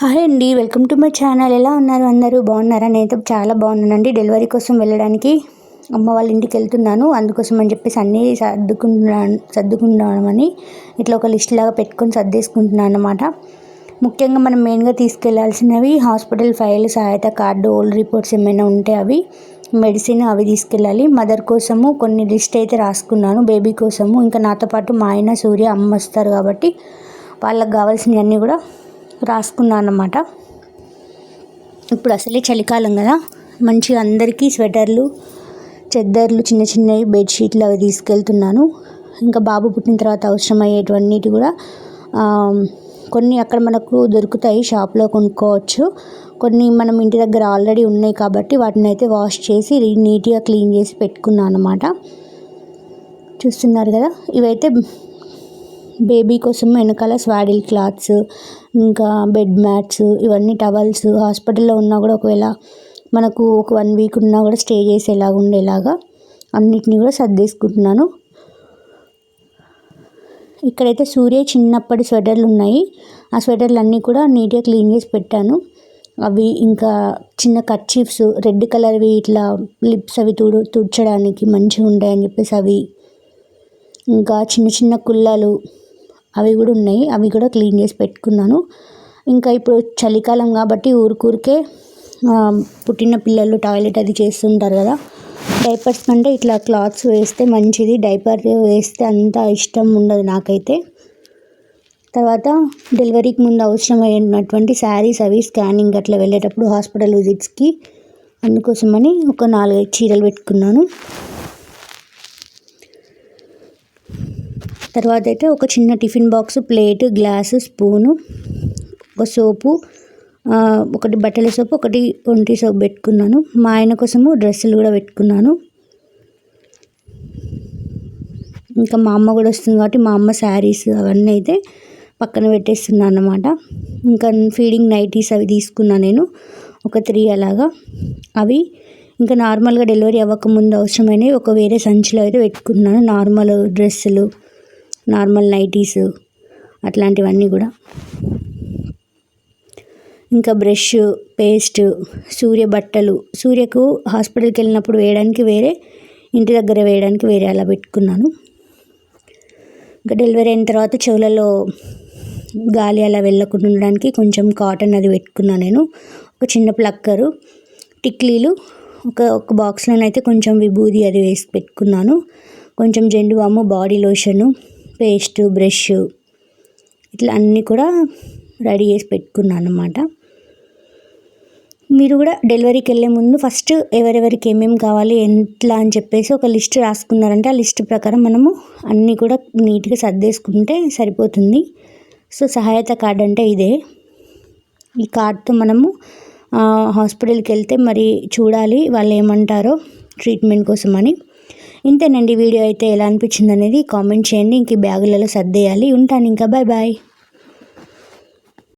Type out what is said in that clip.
Hi అండి welcome to my channel. ఎలా ఉన్నారు అందరూ? బాగున్నారా? నేనైతే చాలా బాగున్నానండి. డెలివరీ కోసం వెళ్ళడానికి అమ్మ వాళ్ళ ఇంటికి వెళ్తున్నాను. అందుకోసం అని చెప్పేసి అన్నీ సర్దుకుంటున్నాను సర్దుకుంటున్నామని ఇట్లా ఒక లిస్ట్ లాగా పెట్టుకొని సర్దేసుకుంటున్నాను అనమాట ముఖ్యంగా మనం మెయిన్గా తీసుకెళ్ళాల్సినవి హాస్పిటల్ ఫైల్ సహాయత కార్డు ఓల్డ్ రిపోర్ట్స్ ఏమైనా ఉంటే అవి మెడిసిన్ అవి తీసుకెళ్ళాలి. మదర్ కోసము కొన్ని లిస్ట్ అయితే రాసుకున్నాను బేబీ కోసము. ఇంకా నాతో పాటు మా ఆయన సూర్య అమ్మ వస్తారు కాబట్టి వాళ్ళకి కావాల్సినవన్నీ కూడా రాసుకున్నాను అనమాట ఇప్పుడు అసలే చలికాలం కదా. మంచిగా అందరికీ స్వెటర్లు చెద్దర్లు చిన్న చిన్నవి బెడ్షీట్లు అవి తీసుకెళ్తున్నాను. ఇంకా బాబు పుట్టిన తర్వాత అవసరమయ్యేటివన్నిటి కూడా కొన్ని అక్కడ మనకు దొరుకుతాయి షాప్లో కొనుక్కోవచ్చు. కొన్ని మనం ఇంటి దగ్గర ఆల్రెడీ ఉన్నాయి కాబట్టి వాటిని అయితే వాష్ చేసి నీట్గా క్లీన్ చేసి పెట్టుకున్నాను అనమాట చూస్తున్నారు కదా. ఇవైతే బేబీ కోసం వెనకాల స్వాడిల్ క్లాత్స్ ఇంకా బెడ్ మ్యాట్స్ ఇవన్నీ టవల్స్ హాస్పిటల్లో ఉన్నా కూడా ఒకవేళ మనకు ఒక వన్ వీక్ ఉన్నా కూడా స్టే చేసేలాగా ఉండేలాగా అన్నిటినీ కూడా సర్దేసుకుంటున్నాను. ఇక్కడైతే సూర్య చిన్నప్పటి స్వెటర్లు ఉన్నాయి. ఆ స్వెటర్లు అన్నీ కూడా నీట్గా క్లీన్ చేసి పెట్టాను. అవి ఇంకా చిన్న కర్చీఫ్స్ రెడ్ కలర్వి ఇట్లా లిప్స్ అవి తుడు తుడ్చడానికి మంచిగా ఉంటాయని చెప్పేసి అవి ఇంకా చిన్న చిన్న కుళ్ళలు అవి కూడా ఉన్నాయి. అవి కూడా క్లీన్ చేసి పెట్టుకున్నాను. ఇంకా ఇప్పుడు చలికాలం కాబట్టి ఊరికూరికే పుట్టిన పిల్లలు టాయిలెట్ అది చేస్తుంటారు కదా. డైపర్స్ కంటే ఇట్లా క్లాత్స్ వేస్తే మంచిది. డైపర్ వేస్తే అంత ఇష్టం ఉండదు నాకైతే. తర్వాత డెలివరీకి ముందు అవసరమైనటువంటి శారీస్ అవి స్కానింగ్ అట్లా వెళ్ళేటప్పుడు హాస్పిటల్ విజిట్స్కి అందుకోసమని ఒక నాలుగైదు చీరలు పెట్టుకున్నాను. తర్వాత అయితే ఒక చిన్న tiffin box plate glass spoon ఒక సోపు ఒకటి బట్టల సోపు ఒకటి ఒంటి సోపు పెట్టుకున్నాను. మా ఆయన కోసము డ్రెస్సులు కూడా పెట్టుకున్నాను. ఇంకా మా అమ్మ కూడా వస్తుంది కాబట్టి మా అమ్మ శారీస్ అవన్నీ అయితే పక్కన పెట్టేస్తున్నాను అన్నమాట. ఇంకా ఫీడింగ్ నైటీస్ అవి తీసుకున్నాను నేను ఒక త్రీ అలాగా. అవి ఇంకా నార్మల్గా డెలివరీ అవ్వకముందు అవసరమైనవి ఒక వేరే సంచిలో అయితే పెట్టుకున్నాను. నార్మల్ డ్రెస్సులు నార్మల్ నైటీస్ అట్లాంటివన్నీ కూడా. ఇంకా బ్రష్ పేస్ట్ సూర్య బట్టలు. సూర్యకు హాస్పిటల్కి వెళ్ళినప్పుడు వేయడానికి వేరే ఇంటి దగ్గర వేయడానికి వేరే అలా పెట్టుకున్నాను. ఇంకా డెలివరీ అయిన తర్వాత చెవులలో గాలి అలా వెళ్ళకుండా ఉండడానికి కొంచెం కాటన్ అది పెట్టుకున్నాను నేను. ఒక చిన్న ప్లక్కరు టిక్లీలు ఒక ఒక బాక్స్లోనైతే కొంచెం విభూది అది వేసి పెట్టుకున్నాను. కొంచెం Zandu balm body lotion paste brush ఇట్లా అన్నీ కూడా రెడీ చేసి పెట్టుకున్నాను అనమాట మీరు కూడా డెలివరీకి వెళ్ళే ముందు ఫస్ట్ ఎవరెవరికి ఏమేమి కావాలి ఎట్లా అని చెప్పేసి ఒక లిస్ట్ రాసుకున్నారంటే ఆ లిస్ట్ ప్రకారం మనము అన్నీ కూడా నీట్గా సర్దేసుకుంటే సరిపోతుంది. సో సహాయత కార్డ్ అంటే ఇదే. ఈ కార్డ్తో మనము హాస్పిటల్కి వెళ్తే మరి చూడాలి వాళ్ళు ఏమంటారో ట్రీట్మెంట్ కోసం అని ఇంతేనండి వీడియో అయితే ఎలా అనిపించింది అనేది కామెంట్ చేయండి. ఇంక బ్యాగులలో సర్దేయాలి. ఉంటాను ఇంకా బాయ్ బాయ్